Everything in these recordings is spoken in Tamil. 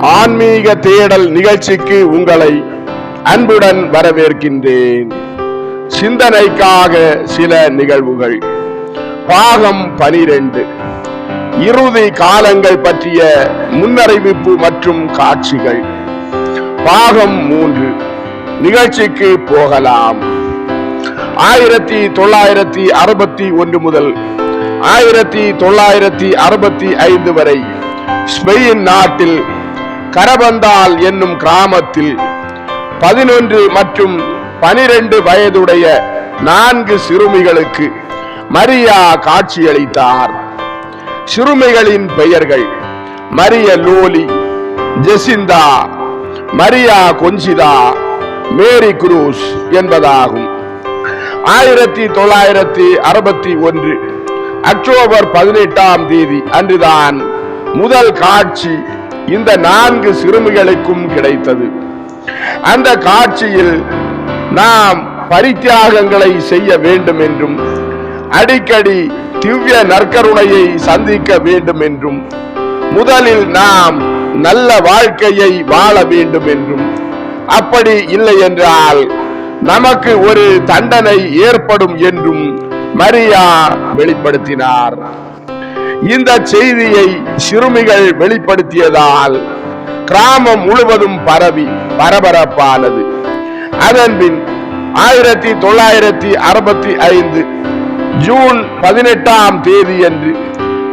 ஆன்மீக தேடல் நிகழ்ச்சிக்கு உங்களை அன்புடன் வரவேற்கின்றேன். சிந்தனைக்காக சில நிகழ்வுகள். பாகம் பனிரெண்டு. இறுதி காலங்கள் பற்றிய முன்னறிவிப்பு மற்றும் காட்சிகள். பாகம் மூன்று. நிகழ்ச்சிக்கு போகலாம். ஆயிரத்தி தொள்ளாயிரத்தி அறுபத்தி ஒன்று முதல் ஆயிரத்தி தொள்ளாயிரத்தி அறுபத்தி ஐந்து வரை ஸ்பெயின் நாட்டில் கரபந்தால் என்னும் கிராமத்தில் பதினொன்று மற்றும் பனிரெண்டு வயதுடைய நான்கு சிறுமிகளுக்கு மரியா காட்சியளித்தார். சிறுமிகளின் பெயர்கள் Mari Loli Jacinta Maria Conchita Mary Cruz என்பதாகும். ஆயிரத்தி தொள்ளாயிரத்தி அறுபத்தி ஒன்று அக்டோபர் பதினெட்டாம் தேதி அன்றுதான் முதல் காட்சி இந்த நான்கு சிறுமிகளுக்கும் கிடைத்தது. அந்த காட்சியில் நாம் பரித்தியாகங்களை செய்ய வேண்டும் என்றும் அடிக்கடி திவ்ய நற்கருணையை சந்திக்க வேண்டும் என்றும் முதலில் நாம் நல்ல வாழ்க்கையை வாழ வேண்டும் என்றும். அப்படி இல்லை என்றால் நமக்கு ஒரு தண்டனை ஏற்படும் என்றும் மரியா வெளிப்படுத்தினார். இந்த செய்தியை சிறுமிகள் வெளிப்படுத்தியதால் கிராமம் முழுவதும் பரவி பரபரப்பானது. அதன் பின் ஆயிரத்தி தொள்ளாயிரத்தி அறுபத்தி ஐந்து ஜூன் பதினெட்டாம் தேதியன்று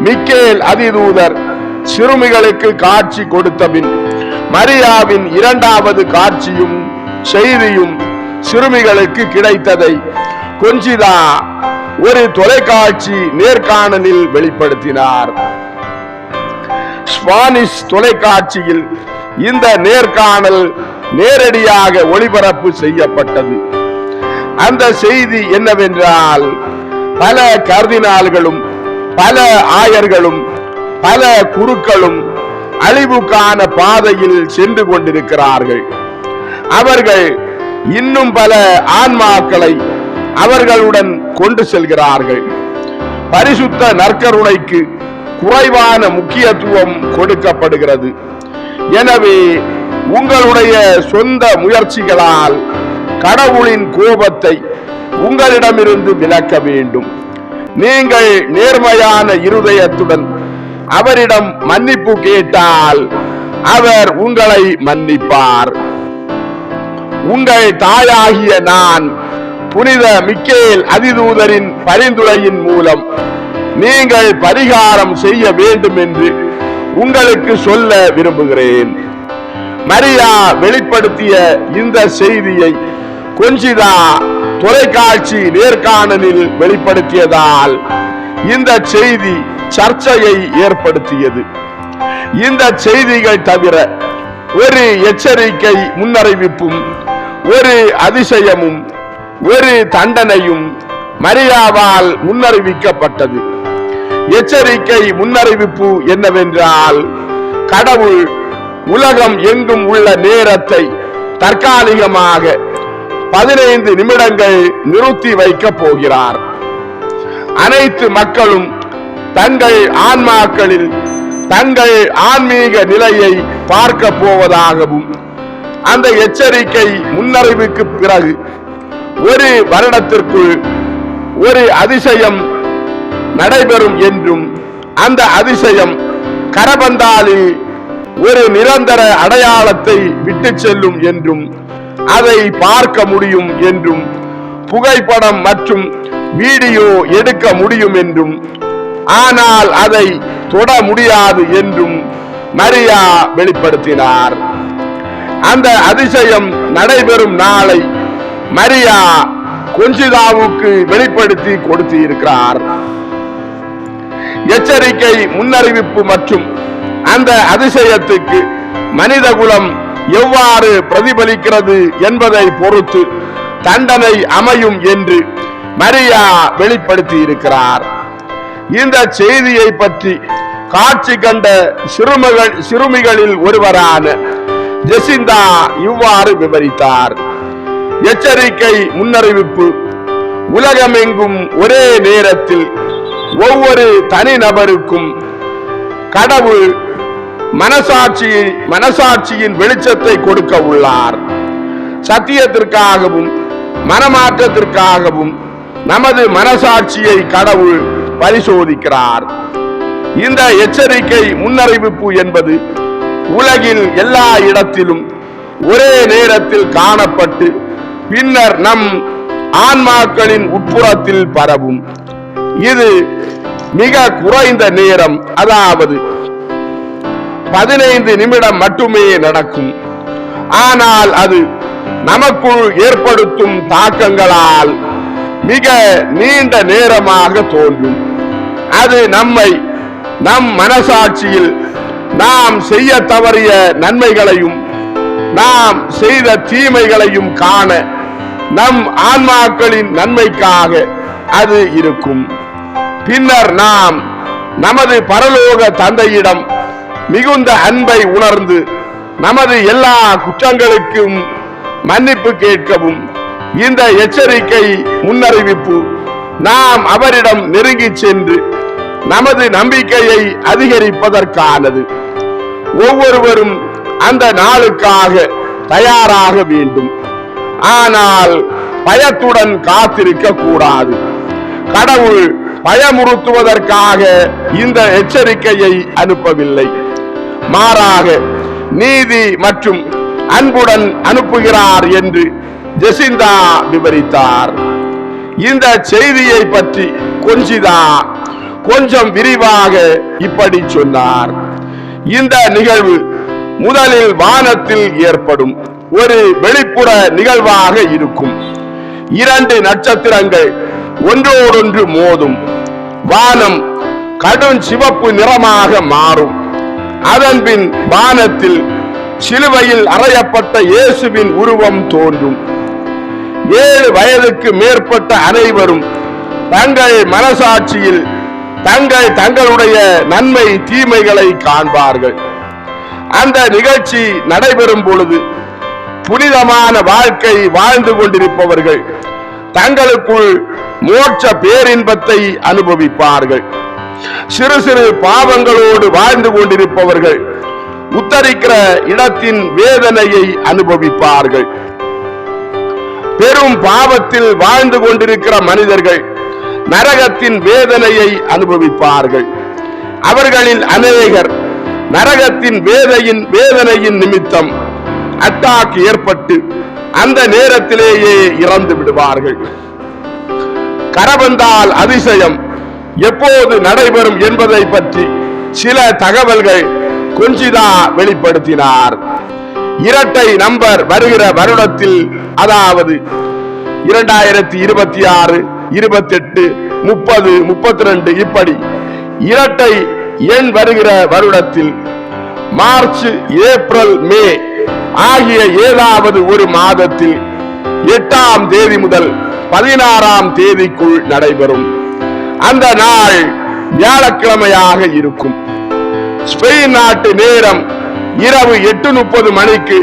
மிக்கேல் அதிதூதர் சிறுமிகளுக்கு காட்சி கொடுத்தபின் மரியாவின் இரண்டாவது காட்சியும் செய்தியும் சிறுமிகளுக்கு கிடைத்ததை கொஞ்சிதா ஒரு தொலைக்காட்சி நேர்காணலில் வெளிப்படுத்தினார். ஸ்பானிஷ் தொலைக்காட்சியில் இந்த நேர்காணல் நேரடியாக ஒளிபரப்பு செய்யப்பட்டது. அந்த செய்தி என்னவென்றால் பல கர்தினால்களும் பல ஆயர்களும் பல குருக்களும் அழிவுக்கான பாதையில் சென்று கொண்டிருக்கிறார்கள். அவர்கள் இன்னும் பல ஆன்மாக்களை அவர்களுடன் கொண்டு செல்கிறார்கள். பரிசுத்த நற்கருணைக்கு குறைவான முக்கியத்துவம் கொடுக்கப்படுகிறது. எனவே உங்களுடைய சொந்த முயற்சிகளால் கடவுளின் கோபத்தை உங்களிடமிருந்து விலக்க வேண்டும். நீங்கள் நேர்மையான இருதயத்துடன் அவரிடம் மன்னிப்பு கேட்டால் அவர் உங்களை மன்னிப்பார். உங்கள் தாயாகிய நான் புனித மிக்கேல் அதிதூதரின் பரிந்துரையின் மூலம் நீங்கள் பரிகாரம் செய்ய வேண்டும் என்று உங்களுக்கு சொல்ல விரும்புகிறேன். மரியா வெளிப்படுத்திய இந்த செய்தியை கொஞ்சிதா தொலைக்காட்சி நேர்காணலில் வெளிப்படுத்தியதால் இந்த செய்தி சர்ச்சையை ஏற்படுத்தியது. இந்த செய்திகள் தவிர ஒரு எச்சரிக்கை முன்னறிவிப்பும் ஒரு அதிசயமும் ஒரு தண்டனையும் மரியாவால் முன்னறிவிக்கப்பட்டது. எச்சரிக்கை முன்னறிவிப்பு என்னவென்றால் கடவுள் உலகம் எங்கும் உள்ள நேரத்தை தற்காலிகமாக பதினைந்து நிமிடங்கள் நிறுத்தி வைக்கப் போகிறார். அனைத்து மக்களும் தங்கள் ஆன்மாக்களில் தங்கள் ஆன்மீக நிலையை பார்க்க போவதாகவும் அந்த எச்சரிக்கை முன்னறிவுக்கு பிறகு ஒரு வருடத்திற்குள் ஒரு அதிசயம் நடைபெறும் என்றும் அந்த அதிசயம் கரபந்தாலில் ஒரு நிரந்தர அடையாளத்தை விட்டு செல்லும் என்றும் அதை பார்க்க முடியும் என்றும் புகைப்படம் மற்றும் வீடியோ எடுக்க முடியும் என்றும் ஆனால் அதை தொட முடியாது என்றும் மரியா வெளிப்படுத்தினார். அந்த அதிசயம் நடைபெறும் நாளை மரியா கொஞ்சிதாவுக்கு வெளிப்படுத்தி கொடுத்து இருக்கிறார் எச்சரிக்கை முன்னறிவிப்பு மற்றும் அந்த அதிசயத்துக்கு மனிதகுலம் எவ்வாறு பிரதிபலிக்கிறது என்பதை பொறுத்து தண்டனை அமையும் என்று மரியா வெளிப்படுத்தி இருக்கிறார் இந்த செய்தியை பற்றி காட்சி கண்ட சிறுமிகள் சிறுமிகளில் ஒருவரான ஜெசிந்தா இவ்வாறு விவரித்தார். எச்சரிக்கை முன்னறிவிப்பு. உலகமெங்கும் ஒரே நேரத்தில் ஒவ்வொரு தனிநபருக்கும் கடவுள் மனசாட்சி மனசாட்சியின் வெளிச்சத்தை கொடுக்க உள்ளார். சத்தியத்திற்காகவும் மனமாற்றத்திற்காகவும் நமது மனசாட்சியை கடவுள் பரிசோதிக்கிறார். இந்த எச்சரிக்கை முன்னறிவிப்பு என்பது உலகில் எல்லா இடத்திலும் ஒரே நேரத்தில் காணப்பட்டு பின்னர் நம் ஆன்மாக்களின் உட்புறத்தில் பரவும். இது மிக குறைந்த நேரம் அதாவது பதினைந்து நிமிடம் மட்டுமே நடக்கும். ஆனால் அது நமக்குள் ஏற்படுத்தும் தாக்கங்களால் மிக நீண்ட நேரமாக தோன்றும். அது நம்மை நம் மனசாட்சியில் நாம் செய்ய தவறிய நன்மைகளையும் நாம் செய்த தீமைகளையும் காண நம் ஆன்மாக்களின் நன்மைக்காக அது இருக்கும். பின்னர் நாம் நமது பரலோக தந்தையிடம் மிகுந்த அன்பை உணர்ந்து நமது எல்லா குற்றங்களுக்கும் மன்னிப்பு கேட்கவும் இந்த எச்சரிக்கை முன்னறிவிப்பு நாம் அவரிடம் நெருங்கி சென்று நமது நம்பிக்கையை அதிகரிப்பதற்கானது. ஒவ்வொருவரும் அந்த நாளுக்காக தயாராக வேண்டும். ஆனால் பயத்துடன் காத்திருக்க கூடாது. கடவுள் பயமுறுத்துவதற்காக இந்த எச்சரிக்கையை அனுப்பவில்லை. மாறாக நீதி மற்றும் அன்புடன் அனுப்புகிறார் என்று ஜெசிந்தா விவரித்தார். இந்த செய்தியை பற்றி கொஞ்சிதா கொஞ்சம் விரிவாக இப்படி சொன்னார். இந்த நிகழ்வு முதலில் வானத்தில் ஏற்படும். ஒரு வெளிப்புற நிகழ்வாக இருக்கும். இரண்டு நட்சத்திரங்கள் ஒன்றோடொன்று மோதும். வானம் கடும் சிவப்பு நிறமாக மாறும். அதன்பின் வானத்தில் சிலுவையில் அறையப்பட்ட இயேசுவின் உருவம் தோன்றும். ஏழு வயதுக்கு மேற்பட்ட அனைவரும் தங்கள் மனசாட்சியில் தங்கள் தங்களுடைய நன்மை தீமைகளை காண்பார்கள். அந்த நிகழ்ச்சி நடைபெறும் பொழுது புனிதமான வாழ்க்கை வாழ்ந்து கொண்டிருப்பவர்கள். தங்களுக்குள் மோட்ச பேரின்பத்தை அனுபவிப்பார்கள். சிறு சிறு பாவங்களோடு வாழ்ந்து கொண்டிருப்பவர்கள் உத்தரிக்கிற இடத்தின் வேதனையை அனுபவிப்பார்கள். பெரும் பாவத்தில் வாழ்ந்து கொண்டிருக்கிற மனிதர்கள் நரகத்தின் வேதனையை அனுபவிப்பார்கள். அவர்களில் அநேகர் நரகத்தின் வேதையின் வேதனையின் நிமித்தம் அட்டாக் ஏற்பட்டு அந்த நேரத்திலேயே இறந்து விடுவார்கள். கரவந்தால் அதிசயம் எப்போது நடைபெறும் என்பதை பற்றி சில தகவல்கள் கொஞ்சிதா வெளிப்படுத்தினார். இரட்டை நம்பர் வருகிற வருடத்தில் அதாவது இரண்டாயிரத்தி இருபத்தி ஆறு இருபத்தி எட்டு முப்பது முப்பத்தி ரெண்டு இப்படி இரட்டை எண் வருகிற வருடத்தில் மார்ச் ஏப்ரல் மே ஆகிய ஏதாவது ஒரு மாதத்தில் எட்டாம் தேதி முதல் பதினாறாம் தேதிக்குள் நடைபெறும். அந்த நாள் வியாழக்கிழமையாக இருக்கும். ஸ்பெயின் நாட்டு நேரம் இரவு எட்டு முப்பது மணிக்கு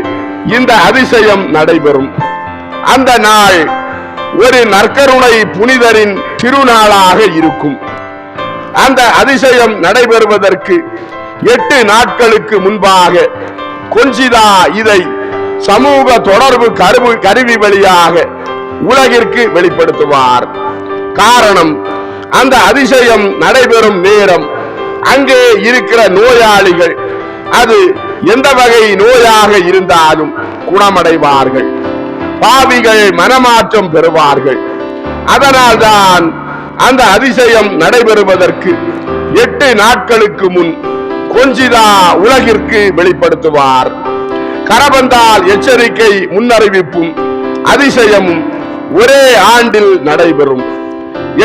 இந்த அதிசயம் நடைபெறும். அந்த நாள் ஒரு நற்கருணை புனிதரின் திருநாளாக இருக்கும். அந்த அதிசயம் நடைபெறுவதற்கு எட்டு நாட்களுக்கு முன்பாக கொஞ்சிதா இதை சமூக தொடர்பு கருவி கருவி வழியாக உலகிற்கு வெளிப்படுத்துவார். காரணம் அந்த அதிசயம் நடைபெறும் நேரம் அங்கே இருக்கிற நோயாளிகள் அது எந்த வகை நோயாக இருந்தாலும் குணமடைவார்கள். பாவிகள் மனமாற்றம் பெறுவார்கள். அதனால்தான் அந்த அதிசயம் நடைபெறுவதற்கு எட்டு நாட்களுக்கு முன் கொஞ்சிதா உலகிற்கு வெளிப்படுத்துவார். கரபந்தால் எச்சரிக்கை முன்னறிவிப்பும் அதிசயமும் ஒரே ஆண்டில் நடைபெறும்.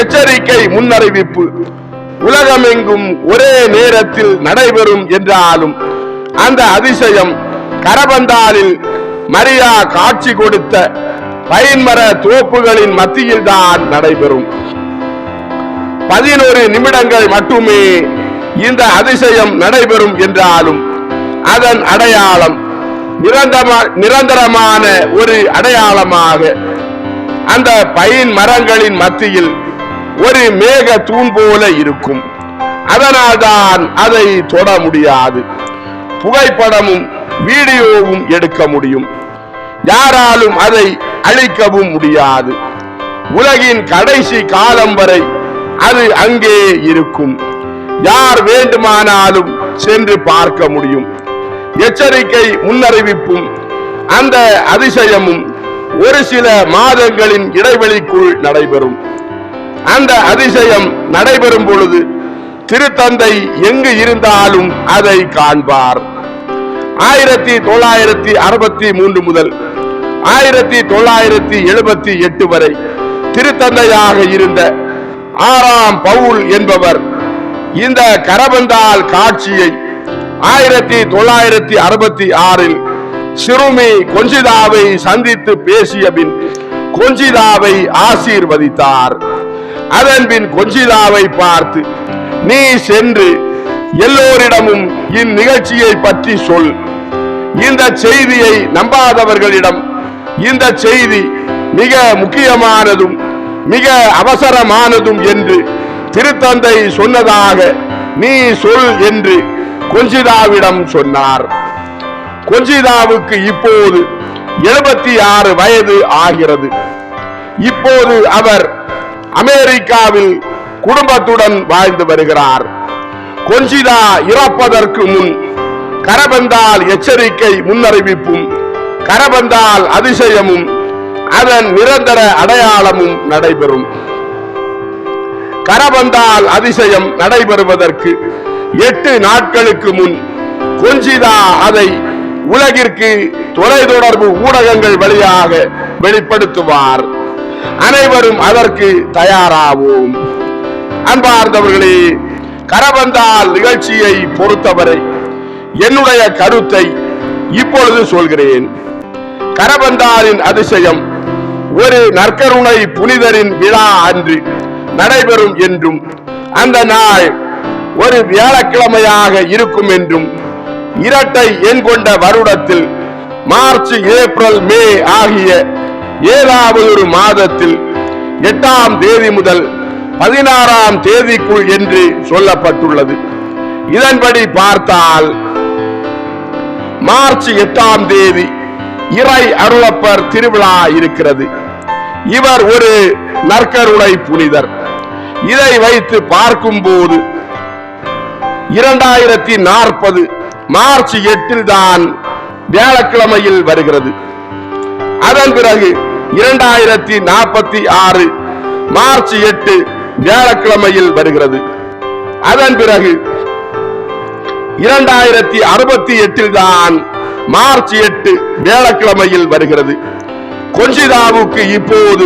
எச்சரிக்கை முன்னறிவிப்பு உலகமெங்கும் ஒரே நேரத்தில் நடைபெறும் என்றாலும் அந்த அதிசயம் கரபந்தாலில் மரியா காட்சி கொடுத்த பயன்மர தோப்புகளின் மத்தியில் தான் நடைபெறும். பதினோரு நிமிடங்கள் மட்டுமே இந்த அதிசயம் நடைபெறும் என்றாலும் அதன் அடையாளம் நிரந்தரமா- நிரந்தரமான ஒரு அடையாளமாக அந்த பைன் மரங்களின் மத்தியில் ஒரு மேக தூண் போல இருக்கும். அதனால்தான் அதை தொட முடியாது. புகைப்படமும் வீடியோவும் எடுக்க முடியும். யாராலும் அதை அழிக்கவும் முடியாது. உலகின் கடைசி காலம் வரை அது அங்கே இருக்கும். யார் வேண்டுமானாலும் சென்று பார்க்க முடியும். எச்சரிக்கை முன்னறிவிப்பும் அந்த அதிசயமும் ஒரு சில மாதங்களின் இடைவெளிக்குள் நடைபெறும். அந்த அதிசயம் நடைபெறும் பொழுது திருத்தந்தை எங்கு இருந்தாலும் அதை காண்பார். ஆயிரத்தி தொள்ளாயிரத்தி அறுபத்தி மூன்று முதல் ஆயிரத்தி தொள்ளாயிரத்தி எழுபத்தி எட்டு வரை திருத்தந்தையாக இருந்த ஆறாம் பவுல் என்பவர் இந்த கரபந்தால் காட்சியை ஆயிரத்தி தொள்ளாயிரத்தி அறுபத்தி ஆறில் சிறுமி கொஞ்சிதாவை சந்தித்து பேசிய பின் கொஞ்சிதாவை ஆசீர்வதித்தார். அதன் பின் கொஞ்சிதாவை பார்த்து நீ சென்று எல்லோரிடமும் இந்நிகழ்ச்சியை பற்றி சொல். இந்த செய்தியை நம்பாதவர்களிடம் இந்த செய்தி மிக முக்கியமானதும் மிக அவசரமானதும் என்று திருத்தந்தை சொன்னதாக நீ சொல் என்று கொஞ்சிதாவிடம் சொன்னார். கொஞ்சிதாவுக்கு இப்போது எழுபத்தி ஆறு வயது ஆகிறது. இப்போது அவர் அமெரிக்காவில் குடும்பத்துடன் வாழ்ந்து வருகிறார். கொஞ்சிதா இறப்பதற்கு முன் கரபந்தால் எச்சரிக்கை முன்னறிவிப்பும் கரபந்தால் அதிசயமும் அதன் நிரந்தர அடையாளமும் நடைபெறும். கரபந்தால் அதிசயம் நடைபெறுவதற்கு எட்டு நாட்களுக்கு முன் கொஞ்சிதா அதை உலகிற்கு தொலைத்தொடர்பு ஊடகங்கள் வழியாக வெளிப்படுத்துவார். அனைவரும் அதற்கு தயாராவோம். அன்பார்ந்தவர்களே கரபந்தால் நிகழ்ச்சியை பொறுத்தவரை என்னுடைய கருத்தை இப்பொழுது சொல்கிறேன். கரபந்தாலின் அதிசயம் ஒரு நற்கருணை புனிதரின் விழா அன்று நடைபெறும் என்றும் அந்த நாள் ஒரு வியாழக்கிழமையாக இருக்கும் என்றும் இரட்டை எண் கொண்ட வருடத்தில் மார்ச் ஏப்ரல் மே ஆகிய ஏதாவது ஒரு மாதத்தில் எட்டாம் தேதி முதல் பதினாறாம் தேதிக்குள் என்று சொல்லப்பட்டுள்ளது. இதன்படி பார்த்தால் மார்ச் எட்டாம் தேதி இறை அருளப்பர் திருவிழா இருக்கிறது. இவர் ஒரு நற்கருணை புனிதர். இதை வைத்து பார்க்கும்போது இரண்டாயிரத்தி நாற்பது மார்ச் எட்டில் தான் வியாழக்கிழமையில் வருகிறது. அதன் பிறகு இரண்டாயிரத்தி நாற்பத்தி ஆறு மார்ச் எட்டு வியாழக்கிழமையில் வருகிறது. அதன் பிறகு இரண்டாயிரத்தி அறுபத்தி எட்டில் தான் மார்ச் எட்டு வியாழக்கிழமையில் வருகிறது. கொஞ்சிதாவுக்கு இப்போது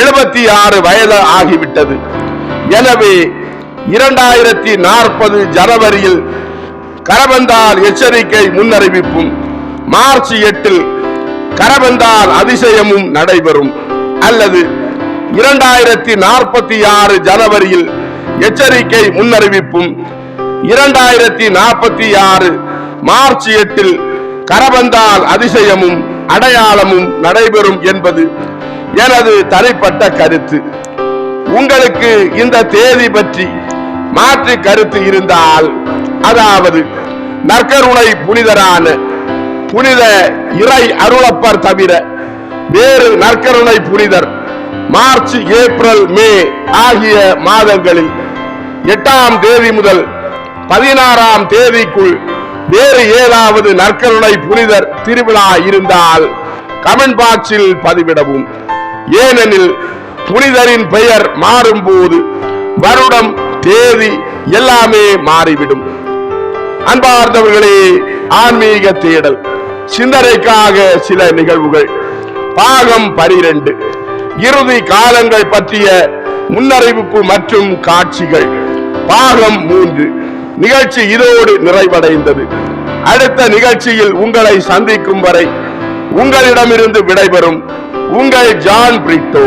எழுபத்தி ஆறு வயது ஆகிவிட்டது. எனவே இரண்டாயிரத்தி நாற்பது ஜனவரியில் கரபந்தால் எச்சரிக்கை முன்னறிவிப்பும் மார்ச் எட்டில் கரபந்தால் அதிசயமும் நடைபெறும். அல்லது இரண்டாயிரத்தி நாற்பத்தி ஆறு ஜனவரியில் எச்சரிக்கை முன்னறிவிப்பும் இரண்டாயிரத்தி நாற்பத்தி ஆறு மார்ச் எட்டில் கரபந்தால் அதிசயமும் அடையாளமும் நடைபெறும் என்பது எனது தனிப்பட்ட கருத்து. உங்களுக்கு இந்த தேதி பற்றி மாற்று கருத்து இருந்தால் அதாவது நற்கருணை புனிதரான புனித இறை அருளப்பர் தவிர வேறு நற்கருணை புனிதர் மார்ச் ஏப்ரல் மே ஆகிய மாதங்களில் எட்டாம் தேதி முதல் பதினாறாம் தேதிக்குள் வேறு ஏதாவது நற்கருணை புனிதர் திருவிழா இருந்தால் கமெண்ட் பாக்ஸில் பதிவிடவும். ஏனெனில் புனிதரின் பெயர் மாறும்போது வருடம் தேதி எல்லாமே மாறிவிடும். அன்பார்ந்தவர்களே ஆன்மீக தேடல் சிந்தனைக்காக சில நிகழ்வுகள். பாகம் பனிரெண்டு இறுதி காலங்கள் பற்றிய முன்னறிவிப்பு மற்றும் காட்சிகள். பாகம் மூன்று நிகழ்ச்சி இதோடு நிறைவடைந்தது. அடுத்த நிகழ்ச்சியில் உங்களை சந்திக்கும் வரை உங்களிடமிருந்து விடைபெறும் உங்கள் ஜான் பிரிட்டோ.